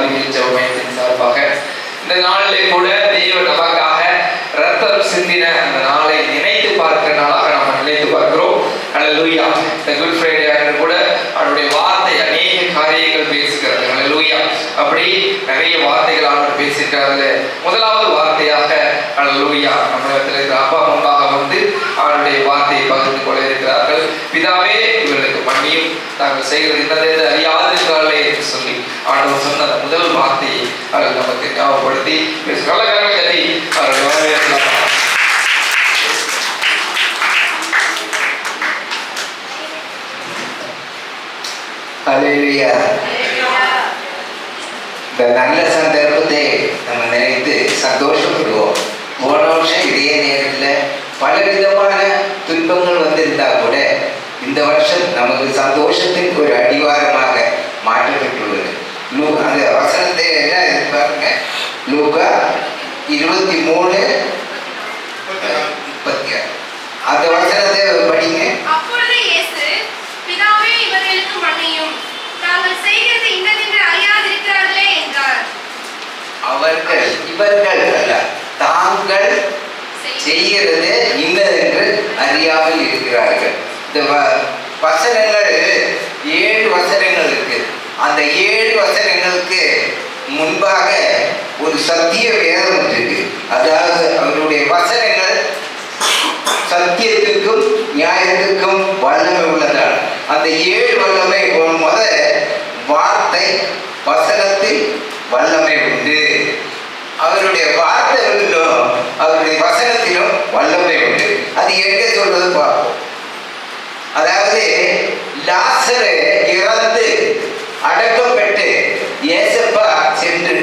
அறிவியல் ஜெபமையத்தின் சார்பாக. இந்த நாளிலே கூட தெய்வ நமக்காக ரத்தம் சிந்தின அந்த நாளை நினைத்து பார்க்கிற நாளாக நாம் நினைத்து பார்க்கிறோம். அல்லேலூயா இந்த குட் ஃப்ரைடே அன்று கூட அவருடைய வார்த்தை அநேக காரியங்கள் பேசுகிறது. அல்லேலூயா அப்படி நிறைய வார்த்தைகள் ஆண்டு பேசியிருக்கிறார்கள் முதலாவது வார்த்தையாக அல்லேலூயா நம்மிடத்தில் இருக்கிற அப்பா முன்பாக வந்து அவருடைய வார்த்தையை பகிர்ந்து கொள்ள இருக்கிறார்கள். பிதாவே நாங்கள் செய்கிறது இன்னதென்று அறியாதிருக்கிறார்களே என்று சொல்லி ஆண்டவர் சொன்ன அந்த முதல் வார்த்தையை அவர்கள் நமக்கு ஞாபகப்படுத்தி கலகரங்கள் கட்டி அவர்கள் வரவேற்கலாம். இந்த நல்ல சந்தர்ப்பத்தை நம்ம நினைத்து சந்தோஷப்படுவோம். போன வருஷம் இதே நேரத்தில் பல விதமான துன்பங்கள் நமது நமக்கு ஒரு அடிவாரமாக மாற்றப்பட்டுள்ளது லூ அந்த வசனத்தை என்ன பாருங்க? லூகா இருபத்தி மூணு முப்பத்தி ஆறு அந்த வசனத்தை படிங்க அப்பொழுது இயேசு பிதாவே இவர்களுக்கு மன்னியும் தாங்கள் செய்கிறது இன்னதென்று அறியாதிருக்கிறார்களே என்றார் அவர்கள் இவர்கள் அல்ல தாங்கள் செய்கிறது இன்னதென்று அறியாமல் இருக்கிறார்கள் இந்த வ- வசனங்கள் ஏழு வசனங்கள் இருக்கு அந்த ஏழு வசனங்களுக்கு முன்பாக ஒரு சத்திய வேதம் இருக்கு அதாவது அவர்களுடைய வசனங்கள் சத்தியத்துக்கும் நியாயத்துக்கும் வல்லமை உள்ளதால் அந்த ஏழு வல்லமை முத வார்த்தை வசனத்தில் வல்லமை உண்டு. அவருடைய வார்த்தைகளிலும் அவருடைய வசனத்திலும் வல்லமை உண்டு. அது எங்க சொல்றது பார்ப்போம். அதாவது லாசரு இறந்து அடக்கப்பட்டு ஏசப்பா சென்று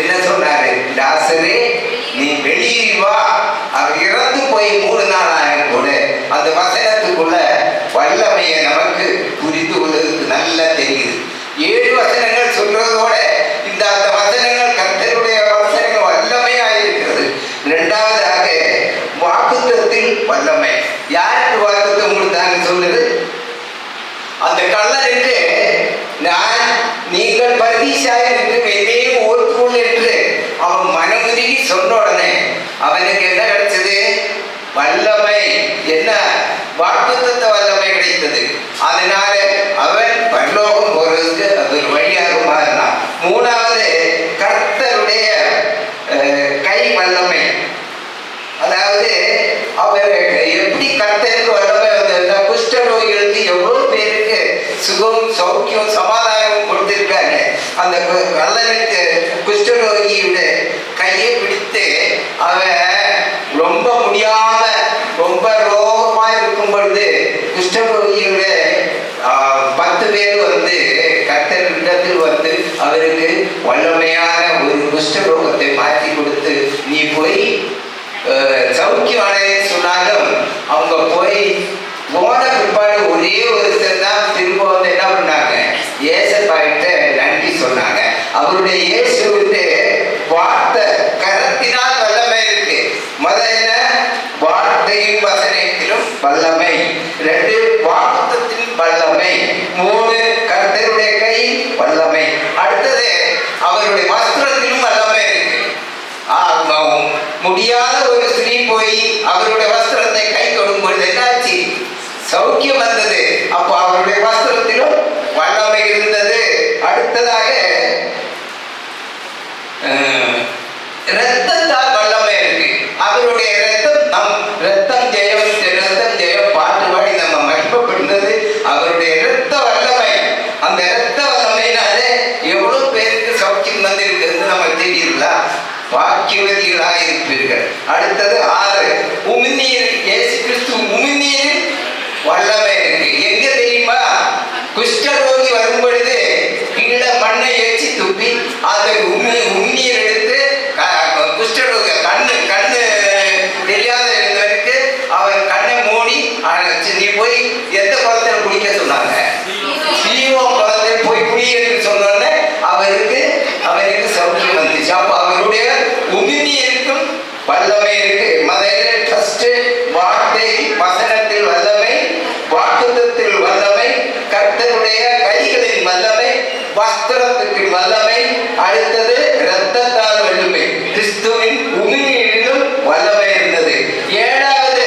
என்ன சொன்னாரு? லாசரே நீ வெளியே வா. அவர் இறந்து போய் மூணு நாள் ஆகும் போது அந்த வசனத்துக்குள்ள வல்லமையை நமக்கு புரிந்து கொள்வதற்கு நல்லா தெரியுது ஏழு வசனங்கள் சொல்றதோட இந்த அந்த வசனங்கள் கர்த்தருடைய வசனங்கள் வல்லமையாக இருக்கிறது இரண்டாவதாக வாக்குத்தத்தில் வல்லமை யாருக்கு வாக்குத்தம் கொடுத்தாங்க சொல்லுது அந்த கள்ளர் என்று நான் நீங்கள் பரிதீசாய் என்று என்னே ஓர்த்துக்கொள் என்று அவன் மனமுருகி சொன்ன உடனே அவனுக்கு என்ன கிடைச்சது வல்லமை என்ன வாக்குத்தத்த வல்லமை கிடைத்தது அதனால அவன் பரலோகம் போறதுக்கு அது ஒரு வழியாக மாறினான் மூணாவது கர்த்தருடைய அஹ், கை வல்லமை அதாவது அவர் எப்படி கர்த்தருக்கு வல்லமை வந்திருந்தா குஷ்டரோகிகளுக்கு எவ்வளவு பேருக்கு சுகம் சௌக்கியம் சமாதானம் கொடுத்திருக்காங்க அந்த கு- கள்ளனுக்கு குஷ்டரோகியோட கையை பிடித்து அவன் ரொம்ப முடியாம ரொம்ப ரோகமா இருக்கும் பொழுது குஷ்டரோகியோட ஆஹ், பத்து பேர் வந்து கர்த்தரிடத்தில் வந்து அவருக்கு வல்லமையான ஒரு குஷ்டரோகத்தை மாற்றி கொடுத்து நீ போய் அஹ், சௌக்கியம் அடையன்னு சொன்னாலும் அவங்க போய் போன பிற்பாடு ஒரே ஒருத்தர் தான் திரும்ப வந்து என்ன பண்ணாங்க ஏசப்பாயிட்ட நன்றி சொன்னாங்க அவருடைய இயேசுவிட்டு வார்த்தை கரத்தினால் வல்லமை இருக்கு முத என்ன வார்த்தையின் வசனத்திலும் வல்லமை ரெண்டு வாக்குத்தத்தின் வல்லமை மூணு கர்த்தருடைய கை வல்லமை அடுத்தது அவருடைய வஸ்திரத்திலும் வல்லமை இருக்கு ஆமாம். முடியாத ஒரு ஸ்திரீ போய் அவருடைய வஸ்திரத்தை கை தொடும் பொழுது என்னாச்சு? சௌக்கியம் வந்தது. அப்போ அவருடைய வஸ்திரத்திலும் வல்லமை இருந்தது. அடுத்ததாக இரத்தத்தால் வல்லமை இருக்கு. அவருடைய இரத்தம் நம் இரத்தம் ஜெயம் இரத்தம் ஜெயம் பாட்டு பாடி நம்ம மகிழ்ப்பப்பட்டது அவருடைய இரத்த வல்லமை. அந்த இரத்த வல்லமைனாலே எவ்வளவு பேருக்கு சௌக்கியம் வந்திருக்குன்னு நமக்கு தெரியுங்களா வாக்கியவதிகளாக இருக்கு. இருப்பீர்கள் அடுத்தது ஆறு. உமிழ்நீர் இயேசு கிறிஸ்து உமிழ்நீர் வல்லமை இருக்கு. எங்க தெரியுமா? குஷ்டரோகி வரும் பொழுது கீழே மண்ணை எச்சி துப்பி அதை உமி உமிழ்நீர் எடுத்து க- குஷ்டரோகி கண்ணு கண்ணு தெரியாத இருந்தவருக்கு அவர் கண்ணை மூடி அழைச்சு, நீ போய் எந்த குளத்துல குளிக்க? சொன்னாங்க. சீவோ குளத்துல போய் குடி என்று சொன்னோடனே அவருக்கு அவருக்கு சௌக்கியம் வந்துச்சு. அப்போ அவருடைய உமிழ்நீருக்கும் வல்லமை இருக்கு. மதையில ஃபர்ஸ்ட் வார்த்தை வசனத்தில் வல்லமை வாக்குத்தத்தில் வல்லமை கர்த்தருடைய கைகளின் வல்லமை வஸ்திரத்துக்கு வல்லமை அடுத்தது இரத்தத்தால் வல்லமை. கிறிஸ்துவின் உமிழ்நீரிலும் வல்லமை இருந்தது. ஏழாவது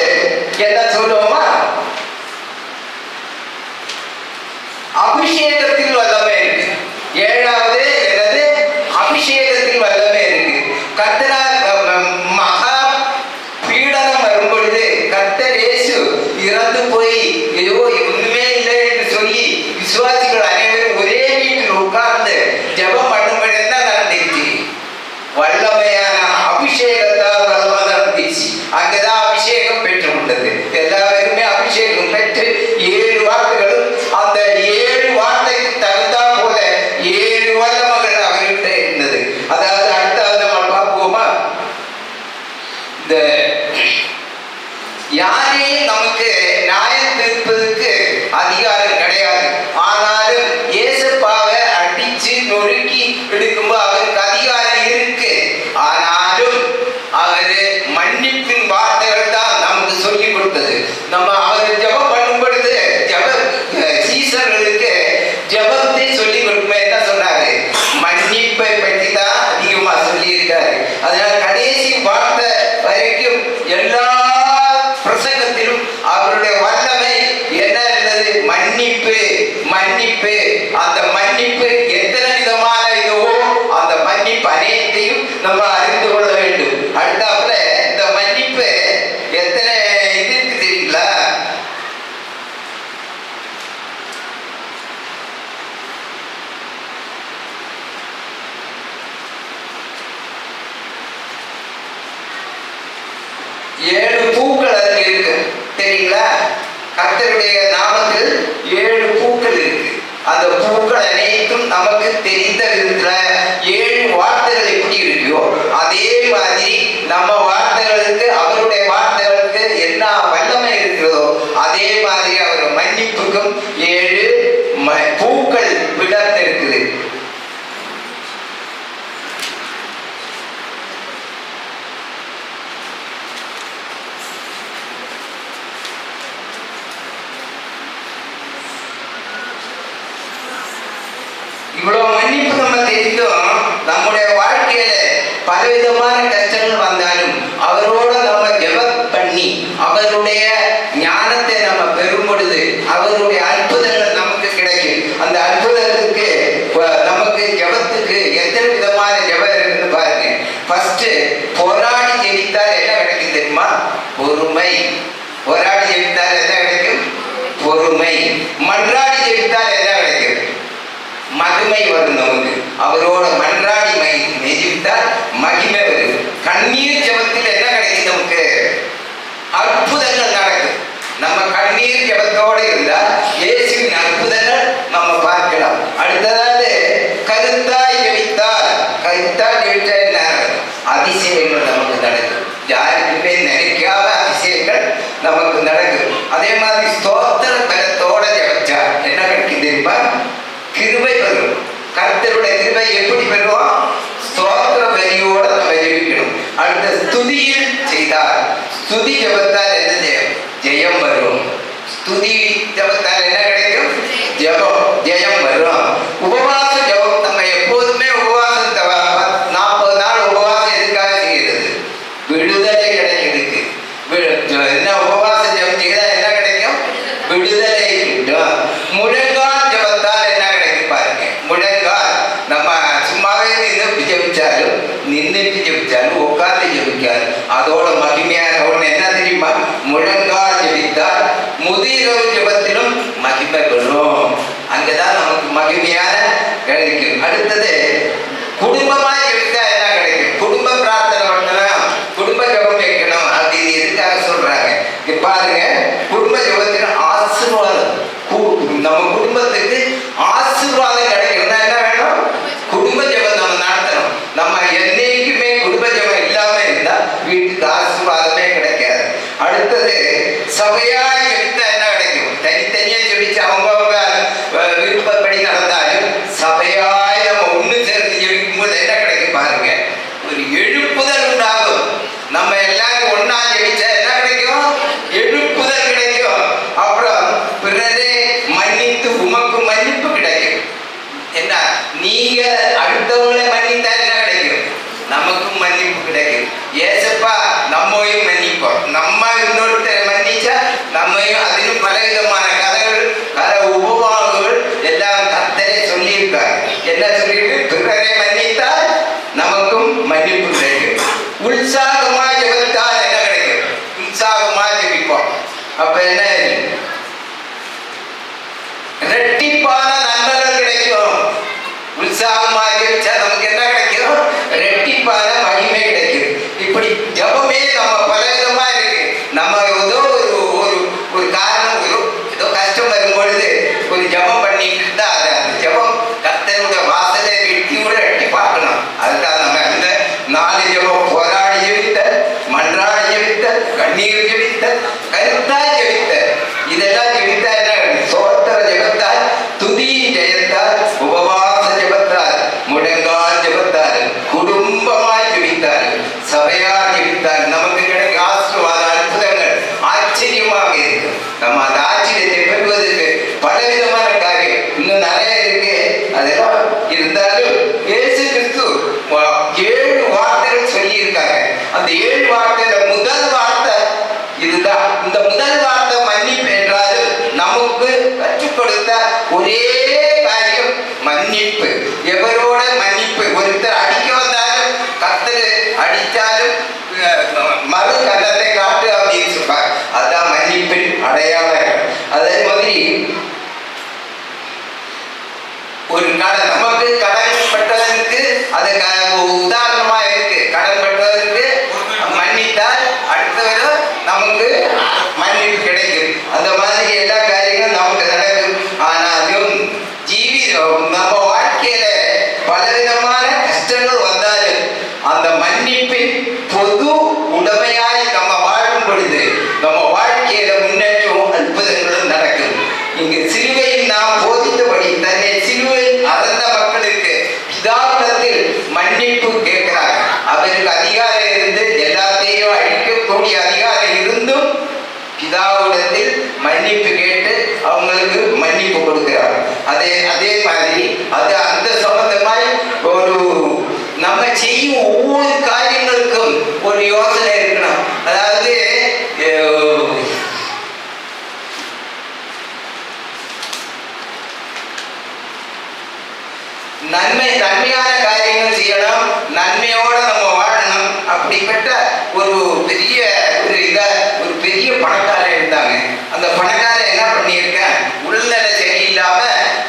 என்ன சொல்லுவோமா? அபிஷேகத்தில் வல்லமை இருக்கு. ஏழாவது என்னது? அபிஷேகத்தில் வல்லமை இருக்கு. கர்த்தரா ನಮ್ಮ ಆ ರೀತಿಯ ஒருமை போராடி ஜெயித்தால் என்ன கிடைக்கும்? பொறுமை. மன்றாடி ஜெயித்தால் என்ன கிடைக்கும்? மகிமை வரும் நமக்கு அவரோட மன்றாடி மை நெஜித்தால் மகிமை வரும். கண்ணீர் ஜபத்தில் என்ன கிடைக்கும் நமக்கு? அற்புதங்கள் நடக்கும். நம்ம கண்ணீர் ஜபத்தோடு இருந்தால் இயேசுவின் அற்புதங்கள் நம்ம பார்க்கலாம். அடுத்ததாவது கருத்தாய் ஜெபித்தால் கருத்தாய் ஜெபித்தார் அதிசயங்கள் நமக்கு நடக்கும். யாருக்குமே நினைக்க நமக்கு நடக்குது. அதே மாதிரி ஸ்தோத்திர பலத்தோட ஜபிச்சா என்ன கிடைக்கும் தெரியுமா? கிருபை பெறும் கர்த்தருடைய கிருபை எப்படி பெறுவோம் ஸ்தோத்திர வரியோட நம்ம ஜெபிக்கணும். அடுத்த ஸ்துதியில் செய்தால் ஸ்துதி ஜபத்தால் என்ன ஜெயம்? ஜெயம் வரும். ஸ்துதி ஜபத்தால் என்ன கிடைக்கும்? ஜபம். ஜெயம் வரும். உற்சாகமாக ஜெபிச்சா நமக்கு என்ன கிடைக்கும்? ரெட்டிப்பான மகிமை கிடைக்கும். இப்படி ஜபமே நம்ம பலவிதமா இருக்கு. நம்ம ஏதோ ஒரு ஒரு ஒரு காரணம் ஒரு ஏதோ கஷ்டம் வரும் பொழுது ஒரு ஜபம் பண்ணிட்டு இருந்தா அது அந்த ஜபம் கத்தனுடைய வாசலை வெட்டி கூட எட்டி பார்க்கணும் அதுதான் நம்ம அந்த நாலு ஜபம் போராடி ஜெபித்த மன்றாடி ஜெபித்த கண்ணீர் ஜெபித்த கருத்தா ஜெபித்த இதெல்லாம் ஜெபித்தா என்ன சோத்திர ஜெபத்தால் துதி ஜெயத்தால் உபவாச ஜெபத்தால் முடங்கால் ஜெபத்தால் குடும்பமாய் ஜெபித்தார் சபையார் ஜெபித்தார் நமக்கு கிடைக்கும் ஆசீர்வாத அற்புதங்கள் ஆச்சரியமாக இருக்கும் நம்ம அந்த ஆச்சரியத்தை பெறுவதற்கு பலவிதமான காரியம் இன்னும் நிறைய இருக்கு அதெல்லாம் இருந்தாலும் இயேசு கிறிஸ்து வா- ஏழு வார்த்தைகள் சொல்லியிருக்காங்க அந்த ஏழு வார்த்தையில முதல் வார்த்தை இதுதான் இந்த முதல் வார்த்தை மன்னிப்பு என்றாலும் நமக்கு கற்றுக் கொடுத்த ஒரே காரியம் மன்னிப்பு எவரோட மன்னிப்பு ஒருத்தர் அடிக்க வந்தாலும் கத்தர் அடித்தாலும் மறு கண்டத்தை காட்டு அப்படின்னு சொல்றார் அதுதான் மன்னிப்பின் அடையாளம். அதே மாதிரி ஒரு கடன் நமக்கு கடன் பெற்றதற்கு அது உதாரணமா இருக்கு. கடன் பெற்றதற்கு மன்னித்தால் அடுத்தவரும் நமக்கு மன்னிப்பு கிடைக்கும். அந்த மாதிரி எல்லாம் காரியங்களும் நமக்கு நடக்கும் ஆனாலும் ஜீவி நம்ம வாழ்க்கையில பலவிதமான கஷ்டங்கள் வந்தாலும் அந்த மன்னிப்பின் பொது உடமையாய் நம்ம வாழும் பொழுது நம்ம வாழ்க்கையில முன்னேற்றம் அற்புதங்களும் நடக்கும் இங்கு சிலுவையில் நாம் போதித்தபடி தன்னை சிலுவையில் அறந்த மக்களுக்கு பிதாவிடத்தில் மன்னிப்பு கேட்கிறார் அவருக்கு அதிகாரம் இருந்து எல்லாத்தையும் அழிக்கக்கூடிய அதிகாரம் இருந்தும் பிதாவிடத்தில் மன்னிப்பு கேட்டு அவங்களுக்கு மன்னிப்பு கொடுக்கிறார். அதே அதே மாதிரி அது அந்த சம்பந்தமாய் ஒரு நம்ம செய்யும் ஒவ்வொரு காரியங்களுக்கும் ஒரு யோசனை இருக்கணும். அதாவது நன்மை நன்மையான காரியங்கள் செய்யணும். நன்மையோட நம்ம வாழணும். அப்படிப்பட்ட ஒரு பெரிய ஒரு இத ஒரு பெரிய பணக்காரர் இருந்தாங்க அந்த பணக்கார என்ன பண்ணியிருக்கேன் உடல்நல சரியில்லாம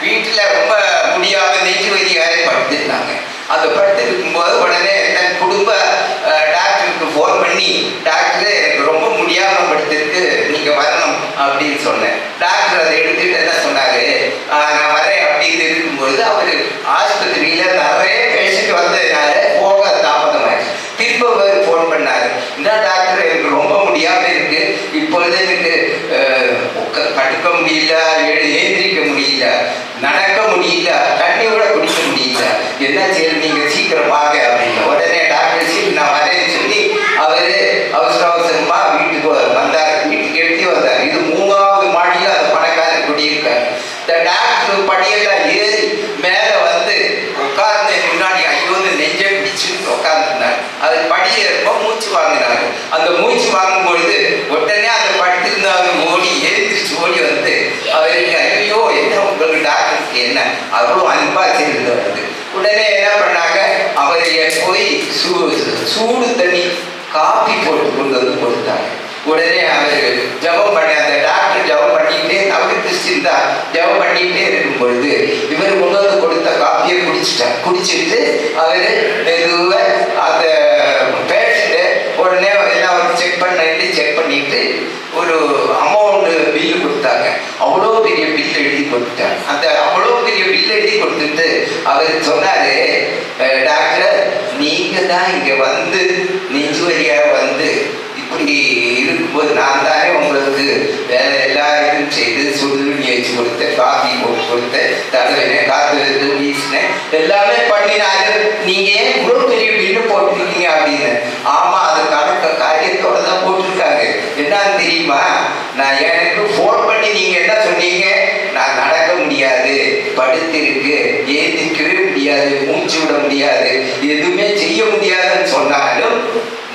வீட்டுல ரொம்ப முடியாம நெஞ்சு வலியாக படுத்திருந்தாங்க. அந்த படுத்திருக்கும் போது உடனே தன் குடும்ப டாக்டருக்கு ஃபோன் பண்ணி டாக்டர் எனக்கு ரொம்ப முடியாம படுத்திருக்கு நீங்க வரணும் அப்படின்னு சொன்னேன். டாக்டர் அதை எடுத்துட்டு என்ன சொன்னாரு? நான் வரேன் அப்படின்னு இருக்கும்பொழுது அவர் ஆஸ்பத்திரியில நிறைய பேசிட்டு வந்ததுனால போக தாமதமாயிடுச்சு. திரும்ப அவர் ஃபோன் பண்ணாரு. இந்த டாக்டர் எனக்கு ரொம்ப முடியாம இருக்கு. இப்பொழுது எனக்கு படுக்க முடியல ஏந்திரிக்க முடியல நடக்க முடியல தண்ணி கூட குடிக்க முடியல. என்ன செய்யணும் நீங்க சீக்கிரம் வாங்க அப்படின்னு. உடனே டாக்டர் சீட் நான் வரேன்னு சொல்லி அவரு அவசர அவசரமா வீட்டுக்கு வந்தார். வீட்டுக்கு எடுத்து வந்தார். இது மூணாவது மாடியில் அந்த பணக்காரர் குடியிருக்காரு. இந்த டாக்டர் படியெல்லாம் ஏறி அது மூச்சு வாங்கினாங்க அந்த மூச்சு வாங்கும் பொழுது உடனே அந்த படுத்திருந்தாங்க ஓடி எழுந்திரிச்சு ஓடி வந்து அவருக்கு ஐயோ என்ன உங்களுக்கு டாக்டருக்கு என்ன? அவ்வளோ அன்பா செய்திருந்தவர் உடனே என்ன பண்ணாங்க? அவரை போய் சூ சூடு தண்ணி காப்பி போட்டு கொண்டு வந்து கொடுத்தாங்க உடனே அவர் ஜெபம் பண்ணி அந்த டாக்டர் ஜெபம் பண்ணிக்கிட்டே அவரு கிறிஸ்டின் தான் ஜெபம் பண்ணிக்கிட்டே இருக்கும் பொழுது இவர் கொண்டு வந்து கொடுத்த காப்பி குடிச்சிட்டார் குடிச்சிட்டு அவர் மெதுவா அந்த பேஷண்ட்டு உடனே எல்லாம் செக் பண்ணிட்டு செக் பண்ணிட்டு ஒரு அமௌண்ட் பில்லு கொடுத்தாங்க அவ்வளோ பெரிய பில் எழுதி கொடுத்தாங்க அந்த அவ்வளோ பெரிய பில் எழுதி கொடுத்துட்டு அவர் சொன்னாரு டாக்டர் நீங்க தான் இங்க வந்து நெஞ்சு வழியா வந்து இப்படி இருக்கும்போது நான் தானே உங்களுக்கு வேலை எல்லா இதுவும் செய்து சுடுதண்ணி வச்சு கொடுத்தேன் காஃபி போட்டு கொடுத்தேன் தடவினேன் காத்து வந்து வீசினேன் எல்லாமே பண்ணினாலும் நீங்க ஏன் இவ்வளவு பெரிய பில்லு போட்டிருக்கீங்க அப்படின்னு? ஆமா அது கணக்க காரியத்தோட தான் போட்டிருக்காங்க. என்னன்னு தெரியுமா? நான் எனக்கு ஃபோன் பண்ணி நீங்க என்ன சொன்னீங்க? நான் முடியாது இருக்கு முடியாது மூச்சு விட முடியாது எதுவுமே செய்ய முடியாதுன்னு சொன்னாலும்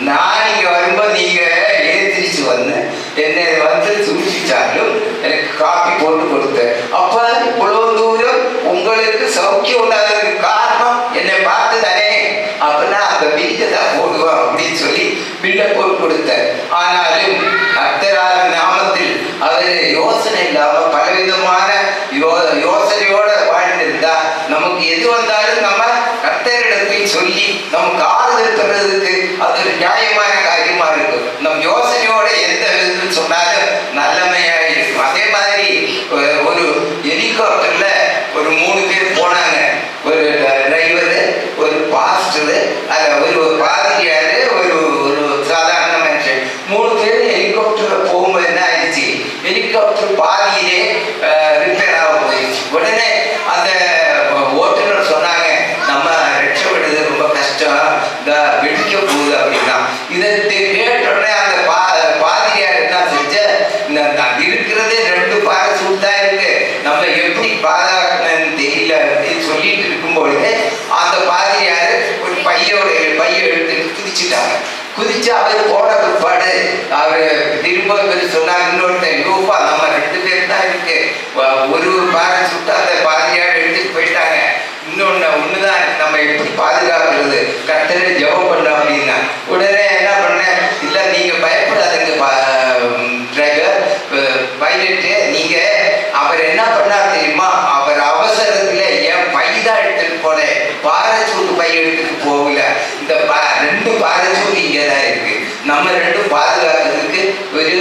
நான் இங்க வரும்போது நீங்க ஏந்திரிச்சு வந்து என்னை வந்து சூழ்ச்சிச்சாலும் எனக்கு காப்பி போட்டு கொடுத்தேன். அப்ப இவ்வளவு தூரம் உங்களுக்கு சௌக்கியம் உண்டாததுக்கு காரணம் என்னை பார்த்து தானே அப்படின்னா அந்த பில்லை தான் போடுவோம் அப்படின்னு சொல்லி பில்லை போட்டு கொடுத்தேன். ஆனாலும் கர்த்தரான நாமத்தில் அவர் யோசனை இல்லாம பலவிதமான யோ யோசனையோட வாழ்ந்திருந்தா நமக்கு எது வந்தாலும் நம்ம கர்த்தரிடத்தில் சொல்லி நமக்கு ஆறுதல் பெறுறதுக்கு அது ஒரு நியாயமான காரியமா இருக்கும். நம் யோசனையோட எந்த விதத்தில் சொன்னாலும் நல்லமையா இருக்கும். அதே மாதிரி ஒரு ஹெலிகாப்டர்ல ஒரு மூணு பேர் போனாங்க. ஒரு டிரைவரு ஒரு பாஸ்டரு அல்ல ஒரு பாதிரியார் ஒரு ஒரு சாதாரண மனுஷன் மூணு பேர் ஹெலிகாப்டர்ல போகும்போது என்ன ஆயிடுச்சு ஹெலிகாப்டர் பாதியிலே ரிப்பேர் ஆக போயிடுச்சு உடனே அந்த ஓட்டுநர் சொன்னாங்க நம்ம ரட்சப்படுறது ரொம்ப கஷ்டம் இந்த வெடிக்க போகுது அப்படின்னா இதை கேட்ட உடனே அந்த பா பாதிரியார் என்ன செஞ்ச இந்த நான் இருக்கிறதே ரெண்டு பாரசூட் தான் இருக்கு நம்ம எப்படி பாதுகாக்கணும்னு தெரியல அப்படின்னு சொல்லிட்டு இருக்கும்பொழுது அந்த பாதிரியார் ஒரு பையோட பையை எடுத்துட்டு குதிச்சுட்டாங்க குதிச்சு அவர் போன பிற்பாடு அவர் திரும்ப சொன்னார் இன்னொருத்தன் யோப்பா நம்ம ரெண்டு பேர் தான் இருக்கு வ- ஒரு பாரசூட் அந்த பாதிரியார் எடுத்துட்டு போயிட்டாங்க இன்னொன்னு ஒண்ணுதான் நம்ம எப்படி பாதுகாக்கிறது கர்த்தரை ஜெபம் பண்ண அப்படின்னா உடனே என்ன பண்ணேன் இல்ல நீங்க பயப்படாதீங்க டிரைவர் பைலட்டு நீங்க அவர் என்ன பண்ணார் தெரியுமா அவர் அவசரத்துல என் பை தான் எடுத்துட்டு போனேன் பாரசூட் பை எடுத்துட்டு போகல இந்த பா- ரெண்டு பாரசூட் இங்க தான் இருக்கு நம்ம ரெண்டும் பாதுகாக்கிறதுக்கு ஒரு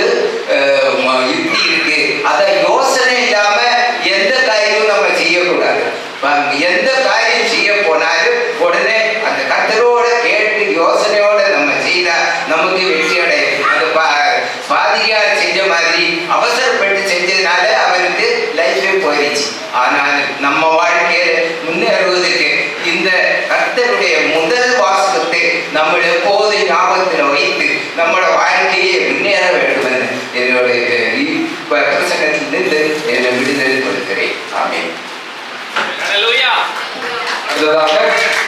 அஹ், ம- யுக்தி இருக்கு அத யோசனை இல்லாம எந்த காரியமும் நம்ம செய்யக்கூடாது எந்த காரியம் செய்ய போனாலும் உடனே அந்த கத்தரோட கேட்டு யோசனையோட நம்ம செய்தா நமக்கு வெற்றி அடையும். அந்த பா பாதிரியார் செஞ்ச மாதிரி அவசரப்பட்டு செஞ்சதுனால அவருக்கு லைஃபே போயிடுச்சு. ஆனால் நம்ம வாழ்க்கையில முன்னேறுவதற்கு இந்த கர்த்தருடைய முதல் வாசகத்தை நம்ம எப்போது ஞாபகத்தில் வைத்து நம்மளோட வாழ்க்கையை முன்னேற வேண்டும் என்று என்னுடைய பிரசங்கத்திலிருந்து என்னை விடுதலை கொடுக்கிறேன். ஆமேன். Aleluya.